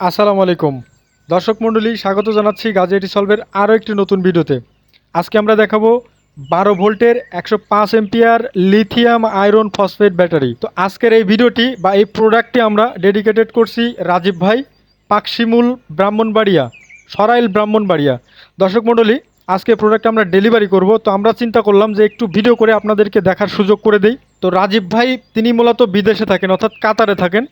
আসসালামু আলাইকুম। দর্শক মণ্ডলী, স্বাগত জানাচ্ছি গাজেটি সলভের আরও একটি নতুন ভিডিওতে। আজকে আমরা দেখাবো বারো ভোল্টের একশো পাঁচ ampere lithium iron phosphate battery. তো আজকের এই ভিডিওটি বা এই প্রোডাক্টটি আমরা ডেডিকেটেড করছি রাজীব ভাই, পাকশিমুল ব্রাহ্মণবাড়িয়া, সরাইল ব্রাহ্মণবাড়িয়া। দর্শক মণ্ডলী, আজকে প্রোডাক্ট আমরা ডেলিভারি করব। তো আমরা চিন্তা করলাম যে একটু ভিডিও করে আপনাদেরকে দেখার সুযোগ করে দেই। তো রাজীব ভাই, তিনি মূলত বিদেশে থাকেন, অর্থাৎ কাতারে থাকেন।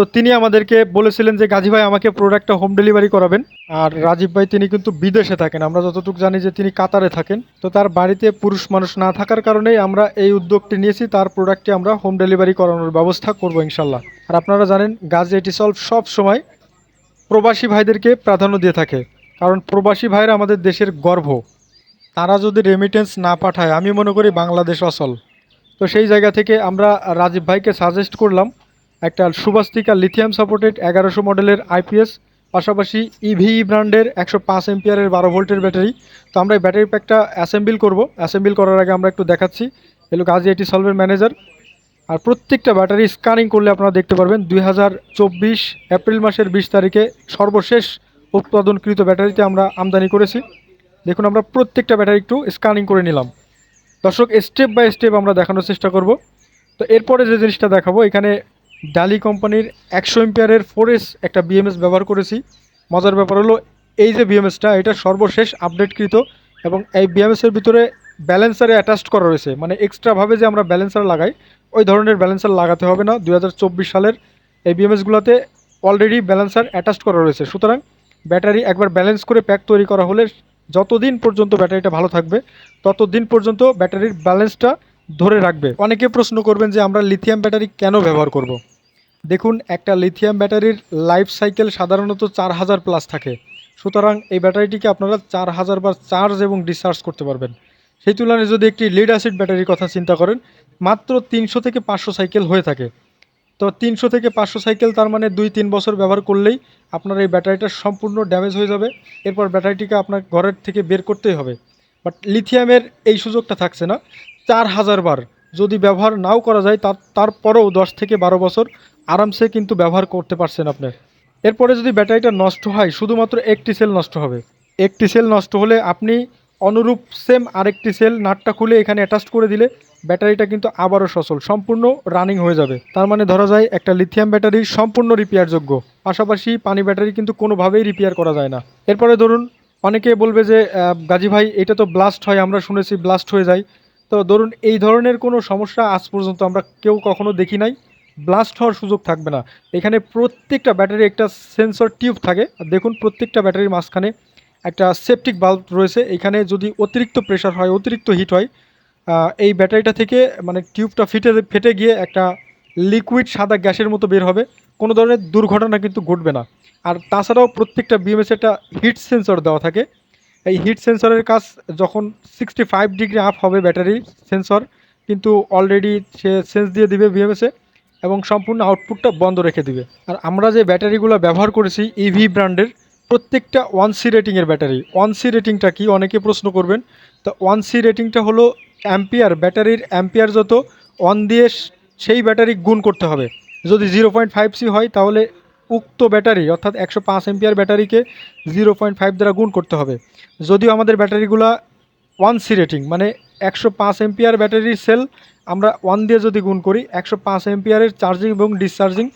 তো তিনি আমাদেরকে বলেছিলেন যে, গাজী ভাই, আমাকে প্রোডাক্টটা হোম ডেলিভারি করাবেন। আর রাজীব ভাই, তিনি কিন্তু বিদেশে থাকেন। আমরা যতটুকু জানি যে, তিনি কাতারে থাকেন। তো তার বাড়িতে পুরুষ মানুষ না থাকার কারণেই আমরা এই উদ্যোগটি নিয়েছি। তার প্রোডাক্টটি আমরা হোম ডেলিভারি করানোর ব্যবস্থা করব ইনশাল্লাহ আর আপনারা জানেন, গাজী এটি সলভ সব সময় প্রবাসী ভাইদেরকে প্রাধান্য দিয়ে থাকে। কারণ প্রবাসী ভাইরা আমাদের দেশের গর্ব। তারা যদি রেমিটেন্স না পাঠায়, আমি মনে করি বাংলাদেশ অচল। তো সেই জায়গা থেকে আমরা রাজীব ভাইকে সাজেস্ট করলাম একটা সুবাস্তিকা লিথিয়াম সাপোর্টেড এগারোশো মডেলের আইপিএস পাশাপাশি ইভি ব্র্যান্ডের একশো পাঁচ এম্পিয়ারের বারো ভোল্টের ব্যাটারি। তো আমরা এই ব্যাটারি প্যাকটা অ্যাসেম্বল করব। অ্যাসেম্বল করার আগে আমরা একটু দেখাচ্ছি। এলো গাজী এটি সলভের ম্যানেজার আর প্রত্যেকটা ব্যাটারি স্ক্যানিং করলে আপনারা দেখতে পারবেন দুই হাজার চব্বিশ এপ্রিল মাসের বিশ তারিখে সর্বশেষ উৎপাদনকৃত ব্যাটারিতে আমরা আমদানি করেছি। দেখুন, আমরা প্রত্যেকটা ব্যাটারি একটু স্ক্যানিং করে নিলাম। দর্শক স্টেপ বাই স্টেপ আমরা দেখানোর চেষ্টা করব। তো এরপরে যে জিনিসটা দেখাবো, এখানে ডালি কোম্পানির একশো এম্পিয়ারের ফোরেস একটা বিএমএস ব্যবহার করেছি। মজার ব্যাপার হলো, এই যে বিএমএসটা এটা সর্বশেষ আপডেটকৃত এবং এই বিএমএসের ভিতরে ব্যালেন্সারে অ্যাটাচড করা রয়েছে। মানে এক্সট্রাভাবে যে আমরা ব্যালেন্সার লাগাই, ওই ধরনের ব্যালেন্সার লাগাতে হবে না। দু হাজার চব্বিশ সালের এই বিএমএসগুলোতে অলরেডি ব্যালেন্সার অ্যাটাচড করা রয়েছে। সুতরাং ব্যাটারি একবার ব্যালেন্স করে প্যাক তৈরি করা হলে যতদিন পর্যন্ত ব্যাটারিটা ভালো থাকবে, ততদিন পর্যন্ত ব্যাটারির ব্যালেন্সটা ধরে রাখবে। অনেকে প্রশ্ন করবেন যে আমরা লিথিয়াম ব্যাটারি কেন ব্যবহার করব। দেখুন, একটা লিথিয়াম ব্যাটারির লাইফ সাইকেল সাধারণত চার হাজার প্লাস থাকে। সুতরাং এই ব্যাটারিটিকে আপনারা চার হাজার বার চার্জ এবং ডিসচার্জ করতে পারবেন। সেই তুলনায় যদি একটি লিড অ্যাসিড ব্যাটারির কথা চিন্তা করেন, মাত্র তিনশো থেকে পাঁচশো সাইকেল হয়ে থাকে। তো তিনশো থেকে পাঁচশো সাইকেল তার মানে দুই তিন বছর ব্যবহার করলেই আপনার এই ব্যাটারিটা সম্পূর্ণ ড্যামেজ হয়ে যাবে। এরপর ব্যাটারিটিকে আপনার ঘরের থেকে বের করতেই হবে। বাট লিথিয়ামের এই সুযোগটা থাকছে না। চার হাজার বার যদি ব্যবহার নাও করা যায়, তার, তারপরেও দশ থেকে বারো বছর আরামসে কিন্তু ব্যবহার করতে পারছেন আপনি। এরপরে যদি ব্যাটারিটা নষ্ট হয়, শুধুমাত্র একটি সেল নষ্ট হবে। একটি সেল নষ্ট হলে আপনি অনুরূপ সেম আরেকটি সেল নাটটা খুলে এখানে অ্যাটাচ করে দিলে ব্যাটারিটা কিন্তু আবারও সচল, সম্পূর্ণ রানিং হয়ে যাবে। তার মানে ধরা যায় একটা লিথিয়াম ব্যাটারি সম্পূর্ণ রিপেয়ারযোগ্য পাশাপাশি পানি ব্যাটারি কিন্তু কোনোভাবেই রিপেয়ার করা যায় না। এরপরে ধরুন, অনেকে বলবে যে গাজী ভাই, এটা তো ব্লাস্ট হয়, আমরা শুনেছি ব্লাস্ট হয়ে যায়। তো ধরুন, এই ধরনের কোনো সমস্যা আজ পর্যন্ত আমরা কেউ কখনো দেখি নাই। ব্লাস্ট হওয়ার সুযোগ থাকবে না। এখানে প্রত্যেকটা ব্যাটারি একটা সেন্সর টিউব থাকে। দেখুন, প্রত্যেকটা ব্যাটারির মাঝখানে একটা সেপটিক বাল্ব রয়েছে। এখানে যদি অতিরিক্ত প্রেশার হয়, অতিরিক্ত হিট হয় এই ব্যাটারিটা থেকে মানে টিউবটা ফিটে, ফেটে গিয়ে একটা লিকুইড সাদা গ্যাসের মতো বের হবে। কোনো ধরনের দুর্ঘটনা কিন্তু ঘটবে না। আর তাছাড়াও প্রত্যেকটা বিএমএস একটা হিট সেন্সর দেওয়া থাকে। এই হিট সেন্সরের কাজ যখন সিক্সটি ফাইভ ডিগ্রি আপ হবে ব্যাটারি সেন্সর, কিন্তু অলরেডি সে সেন্স দিয়ে দিবে বিএমএসে এবং সম্পূর্ণ আউটপুটটা বন্ধ রেখে দিবে। আর আমরা যে ব্যাটারিগুলো ব্যবহার করেছি ইভি ব্র্যান্ডের, প্রত্যেকটা ওয়ান সি রেটিংয়ের ব্যাটারি। ওয়ান সি রেটিংটা কি? অনেকে প্রশ্ন করবেন। তো ওয়ান সি রেটিংটা হলো অ্যাম্পিয়ার ব্যাটারির অ্যাম্পিয়ার যত ওয়ান দিয়ে সেই ব্যাটারি গুণ করতে হবে। যদি জিরো পয়েন্ট ফাইভ সি হয়, তাহলে উক্ত ব্যাটারি, অর্থাৎ একশো পাঁচ এম্পিয়ার ব্যাটারিকে জিরো পয়েন্ট ফাইভ দ্বারা গুণ করতে হবে। যদিও আমাদের ব্যাটারিগুলো ওয়ান সি রেটিং মানে একশো পাঁচ এম্পিয়ার ব্যাটারির সেল আমরা ওয়ান দিয়ে যদি গুণ করি, একশো পাঁচ এম্পিয়ারের চার্জিং এবং ডিসচার্জিং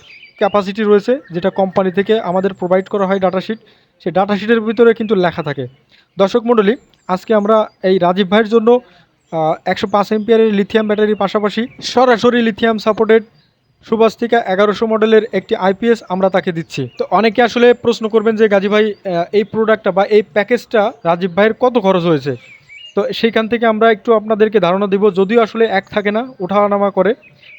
ক্যাপাসিটি রয়েছে, যেটা কোম্পানি থেকে আমাদের প্রোভাইড করা হয় ডাটাশিট সেই ডাটাশিটের ভিতরে কিন্তু লেখা থাকে। দর্শক মণ্ডলী, আজকে আমরা এই রাজীব ভাইয়ের জন্য একশো পাঁচ এম্পিয়ারের লিথিয়াম ব্যাটারির পাশাপাশি সরাসরি লিথিয়াম সাপোর্টেড সুবাস্তিকা এগারোশো মডেলের একটি আইপিএস আমরা তাকে দিচ্ছি। তো অনেকে আসলে প্রশ্ন করবেন যে, গাজী ভাই এই প্রোডাক্টটা বা এই প্যাকেজটা রাজীব ভাইয়ের কত খরচ হয়েছে? তো সেইখান থেকে আমরা একটু আপনাদেরকে ধারণা দিব, যদিও আসলে এক থাকে না ওঠানামা করে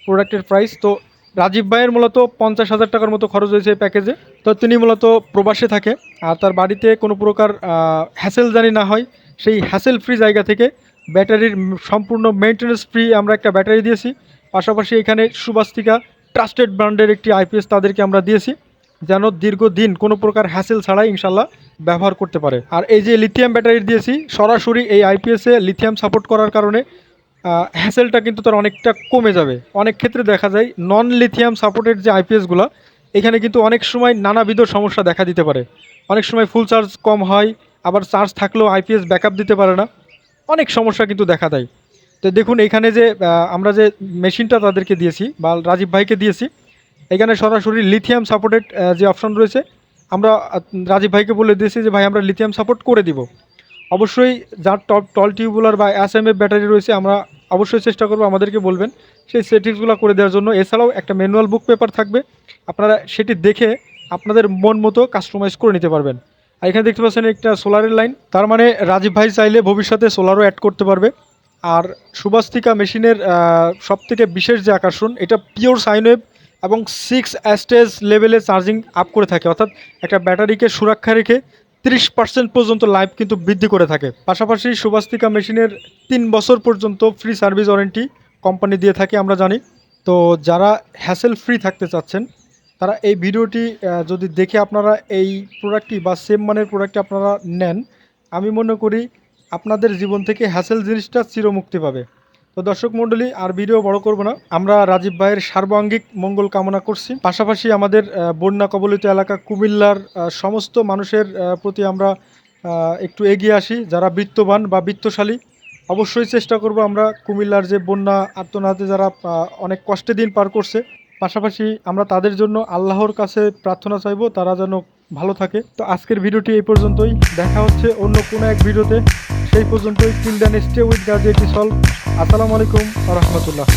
প্রোডাক্টের প্রাইস তো রাজীব ভাইয়ের মূলত পঞ্চাশ হাজার টাকার মতো খরচ হয়েছে এই প্যাকেজে তো তিনি মূলত প্রবাসে থাকে, আর তার বাড়িতে কোনো প্রকার হ্যাসেল জানি না হয়, সেই হ্যাসেল ফ্রি জায়গা থেকে ব্যাটারির সম্পূর্ণ মেনটেন্যান্স ফ্রি আমরা একটা ব্যাটারি দিয়েছি। পাশাপাশি এখানে সুবাস্তিকা ট্রাস্টেড ব্র্যান্ডের একটি আইপিএস তাদেরকে আমরা দিয়েছি। যেন দীর্ঘদিন কোনো প্রকার হ্যাসেল ছাড়াই ইনশাল্লাহ ব্যবহার করতে পারে। আর এই যে লিথিয়াম ব্যাটারি দিয়েছি, সরাসরি এই আইপিএসে লিথিয়াম সাপোর্ট করার কারণে হ্যাসেলটা কিন্তু তার অনেকটা কমে যাবে। অনেক ক্ষেত্রে দেখা যায় নন লিথিয়াম সাপোর্টেড যে আইপিএসগুলো এখানে কিন্তু অনেক সময় নানাবিধ সমস্যা দেখা দিতে পারে। অনেক সময় ফুল চার্জ কম হয়, আবার চার্জ থাকলেও আইপিএস ব্যাকআপ দিতে পারে না। অনেক সমস্যা কিন্তু দেখা দেয়। তো দেখুন, এখানে যে আমরা যে মেশিনটা তাদেরকে দিয়েছি, বা রাজীব ভাইকে দিয়েছি এখানে সরাসরি লিথিয়াম সাপোর্টেড যে অপশন রয়েছে, আমরা রাজীব ভাইকে বলে দিয়েছি যে, ভাই, আমরা লিথিয়াম সাপোর্ট করে দিব। অবশ্যই যার টপ টল টিউবুলার বা এস এম এফ ব্যাটারি রয়েছে, আমরা অবশ্যই চেষ্টা করব আমাদেরকে বলবেন। সেই সেটিংসগুলো করে দেওয়ার জন্য। এছাড়াও একটা ম্যানুয়াল বুক পেপার থাকবে। আপনারা সেটি দেখে আপনাদের মন মতো কাস্টমাইজ করে নিতে পারবেন। আর এখানে দেখতে পাচ্ছেন একটা সোলারের লাইন তার মানে রাজীব ভাই চাইলে ভবিষ্যতে সোলারও অ্যাড করতে পারবে। আর সুবাস্তিকা মেশিনের সব থেকে বিশেষ যে আকর্ষণ, এটা পিওর সাইনওয়েভ এবং সিক্স অ্যাস্টেজ লেভেলে চার্জিং আপ করে থাকে। অর্থাৎ একটা ব্যাটারিকে সুরক্ষা রেখে তিরিশ পার্সেন্ট পর্যন্ত লাইফ কিন্তু বৃদ্ধি করে থাকে। পাশাপাশি সুবাস্তিকা মেশিনের তিন বছর পর্যন্ত ফ্রি সার্ভিস ওয়ারেন্টি কোম্পানি দিয়ে থাকে আমরা জানি। তো যারা হ্যাসেল ফ্রি থাকতে চাচ্ছেন, তারা এই ভিডিওটি যদি দেখে আপনারা এই প্রোডাক্টটি বা সেম মানের প্রোডাক্টটি আপনারা নেন, আমি মনে করি আপনাদের জীবন থেকে হ্যাসেল জিনিসটা চিরমুক্তি পাবে। তো দর্শক মণ্ডলী, আর ভিডিও বড় করব না। আমরা রাজীব ভাইয়ের সার্বাঙ্গিক মঙ্গল কামনা করছি। পাশাপাশি আমাদের বন্যা কবলিত এলাকা কুমিল্লার সমস্ত মানুষের প্রতি আমরা একটু এগিয়ে আসি। যারা বৃত্তবান বা বৃত্তশালী, অবশ্যই চেষ্টা করব আমরা কুমিল্লার যে বন্যা আত্মনাতে যারা অনেক কষ্টে দিন পার করছে, পাশাপাশি আমরা তাদের জন্য আল্লাহর কাছে প্রার্থনা চাইব, তারা যেন ভালো থাকে। তো আজকের ভিডিওটি এই পর্যন্তই। দেখা হচ্ছে অন্য কোনো এক ভিডিওতে। সেই পর্যন্তই then stay with gadgety solve আসসালামু আলাইকুম রহমতুল্লাহ